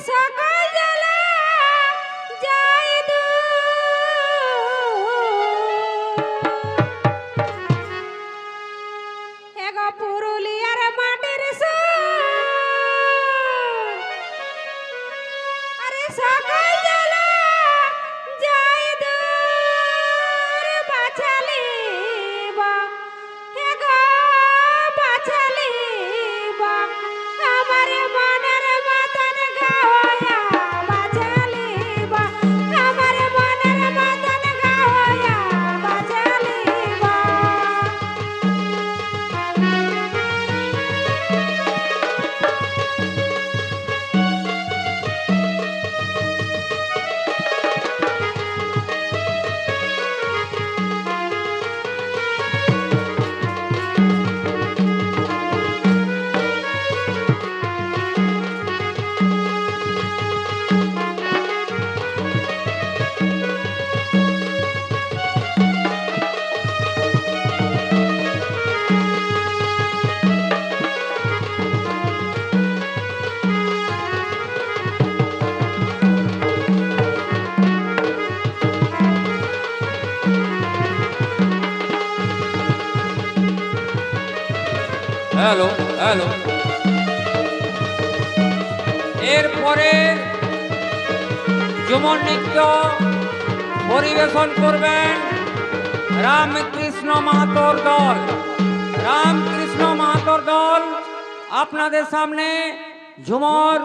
সকল hello hello. এরপরে যুমন নৃত্য পরিবেশন করবেন রামকৃষ্ণ মাহাতোর দল। রামকৃষ্ণ মাহাতর দল, আপনাদের সামনে ঝুমর